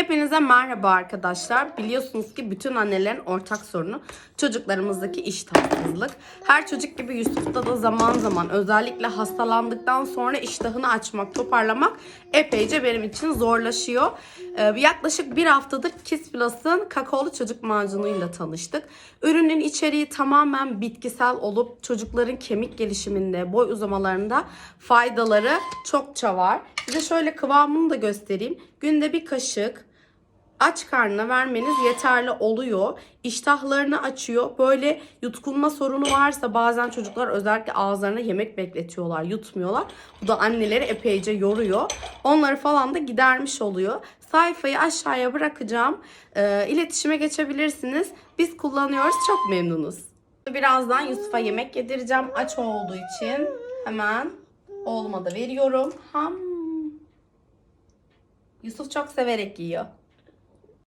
Hepinize merhaba arkadaşlar. Biliyorsunuz ki bütün annelerin ortak sorunu çocuklarımızdaki iştahsızlık. Her çocuk gibi Yusuf'ta da zaman zaman özellikle hastalandıktan sonra iştahını açmak, toparlamak epeyce benim için zorlaşıyor. Ee, yaklaşık bir haftadır Kiss Plus'ın kakaolu çocuk macunuyla tanıştık. Ürünün içeriği tamamen bitkisel olup çocukların kemik gelişiminde, boy uzamalarında faydaları çokça var. Size şöyle kıvamını da göstereyim. Günde bir kaşık aç karnına vermeniz yeterli oluyor. İştahlarını açıyor. Böyle yutkunma sorunu varsa bazen çocuklar özellikle ağızlarına yemek bekletiyorlar, yutmuyorlar. Bu da anneleri epeyce yoruyor. Onları falan da gidermiş oluyor. Sayfayı aşağıya bırakacağım. Ee, iletişime geçebilirsiniz. Biz kullanıyoruz. Çok memnunuz. Birazdan Yusuf'a yemek yedireceğim. Aç olduğu için hemen oğluma da veriyorum. Ham. Yusuf çok severek yiyor.